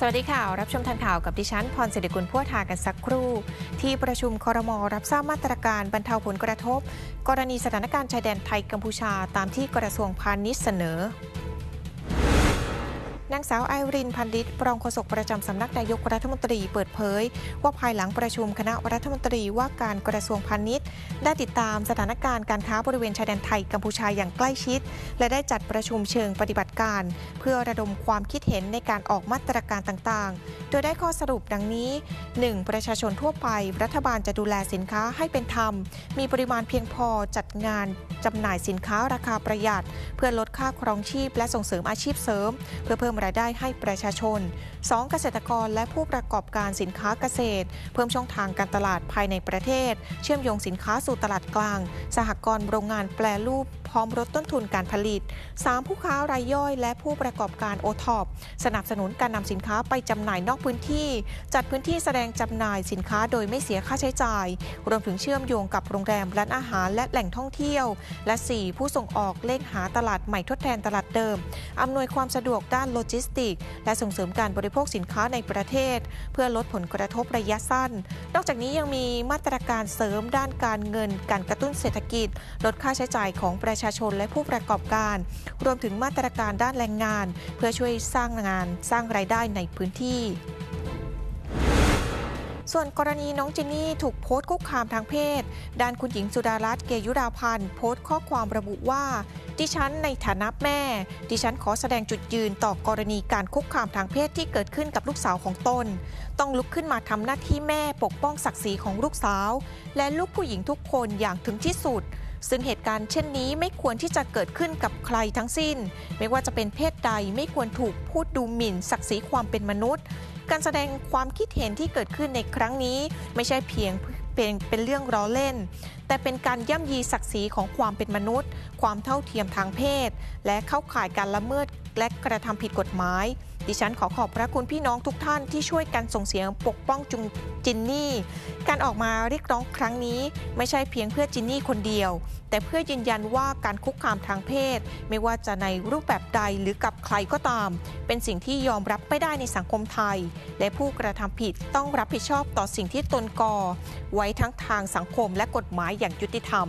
สวัสดีค่ะ รับชมทันข่าวกับดิฉันพรศิริกุลพัวทากันสักครู่ ที่ประชุมคอรมอรับทราบมาตรการบรรเทาผลกระทบ กรณีสถานการณ์ชายแดนไทยกัมพูชาตามที่กระทรวงพาณิชย์เสนอ นางสาวไอรินพันดิตรองโฆษกประจำสำนักนายกรัฐมนตรีเปิดเผย ว่าภายหลังประชุมคณะรัฐมนตรีว่าการกระทรวงพาณิชย์ ได้ติดตามสถานการณ์การค้าบริเวณชายแดนไทยกัมพูชาอย่างใกล้ชิด และได้จัดประชุมเชิงปฏิบัติการ เพื่อระดมความคิดเห็นในการออกมาตรการต่างๆ โดยได้ข้อสรุปดังนี้ 1. ประชาชนทั่วไป รัฐบาลจะดูแลสินค้าให้เป็นธรรม มีปริมาณเพียงพอจัดงานจำหน่ายสินค้าราคาประหยัด เพื่อลดค่าครองชีพและส่งเสริมอาชีพเสริม เพื่อเพิ่มรายได้ให้ประชาชน 2. เกษตรกรและผู้ประกอบการสินค้าเกษตร เพิ่มช่องทางการตลาดภายในประเทศ เชื่อมโยงสินค้าสู่ตลาดกลาง สหกรณ์โรงงานแปรรูป พร้อมลดต้นทุนการผลิต 3. ผู้ค้ารายย่อย และผู้ประกอบการโอท็อปสนับสนุนการนำสินค้าไปจำหน่ายนอกพื้นที่ จัดพื้นที่แสดงจำหน่ายสินค้าโดยไม่เสียค่าใช้จ่าย รวมถึงเชื่อมโยงกับโรงแรมร้านอาหารและแหล่งท่องเที่ยว และ 4. ผู้ส่งออกเล่งหาตลาดใหม่ทดแทนตลาดเดิมอำนวยความสะดวกด้านโลจิสติก และส่งเสริมการบริโภคสินค้าในประเทศ เพื่อลดผลกระทบระยะสั้น นอกจากนี้ยังมีมาตรการเสริมด้านการเงิน การกระตุ้นเศรษฐกิจ ลดค่าใช้จ่ายของประชาชนและผู้ประกอบการ รวมถึงมาตรการด้านแรงงาน เพื่อช่วยสร้างงานสร้างรายได้ในพื้นที่ส่วนกรณีน้องจินนี่ถูกโพสต์คุกคามทางเพศ ด้านคุณหญิงสุดารัตน์เกยุราพันธ์โพสต์ข้อความระบุว่า ดิฉันในฐานะแม่ ดิฉันขอแสดงจุดยืนต่อกรณีการคุกคามทางเพศที่เกิดขึ้นกับลูกสาวของตน ต้องลุกขึ้นมาทำหน้าที่แม่ปกป้องศักดิ์ศรีของลูกสาว และลูกผู้หญิงทุกคนอย่างถึงที่สุด ซึ่งเหตุการณ์เช่นนี้ไม่ควรที่จะเกิดขึ้นกับใครทั้งสิ้น ไม่ว่าจะเป็นเพศใดไม่ควรถูกพูดดูหมิ่นศักดิ์ศรีความเป็นมนุษย์ การแสดงความคิดเห็นที่เกิดขึ้นในครั้งนี้ ไม่ใช่เพียงเป็นเป็นเรื่องล้อเล่น แต่เป็นการย่ำยีศักดิ์ศรีของความเป็นมนุษย์ ความเท่าเทียมทางเพศ และเข้าข่ายการละเมิดและกระทำผิดกฎหมาย ดิฉันขอขอบพระคุณพี่น้องทุกท่านที่ช่วยกันส่งเสียงปกป้องจุงจินนี่ การออกมาเรียกร้องครั้งนี้ ไม่ใช่เพียงเพื่อจินนี่คนเดียว แต่เพื่อยืนยันว่าการคุกคามทางเพศ ไม่ว่าจะในรูปแบบใดหรือกับใครก็ตาม เป็นสิ่งที่ยอมรับไม่ได้ในสังคมไทย และผู้กระทำผิดต้องรับผิดชอบต่อสิ่งที่ตนก่อไว้ทั้งทางสังคมและกฎหมายอย่างยุติธรรม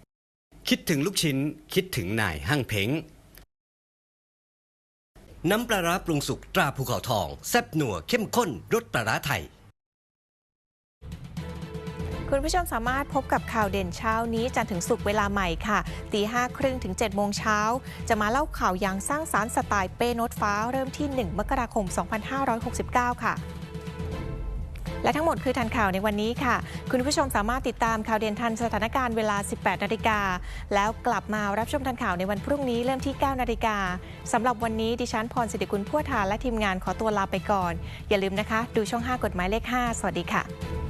คิดถึงลูกชิ้น คิดถึงนายห้างเพ้งน้ำปลาร้าปรุงสุกตราภูเขาทอง แซ่บหนัวเข้มข้นรสปลาร้าไทย คุณผู้ชมสามารถพบกับข่าวเด่นเช้านี้จันทร์ถึงสุกร์เวลาใหม่ค่ะตีห้าครึ่งถึง7จ็ดโมงเช้า จะมาเล่าข่าวอย่างสร้างสารรค์สไตล์เป้โนตฟ้าเริ่มที่ 1 มกราคม 2569 ค่ะ และทั้งหมดคือทันข่าวในวันนี้ค่ะ คุณผู้ชมสามารถติดตามข่าวเด่นทันสถานการณ์เวลา 18 นาฬิกา แล้วกลับมารับชมทันข่าวในวันพรุ่งนี้เริ่มที่ 9 นาฬิกาสำหรับวันนี้ดิฉันพรสิริกุลพัวทาและทีมงานขอตัวลาไปก่อน อย่าลืมนะคะ ดูช่อง 5 กฎหมายเลข 5 สวัสดีค่ะ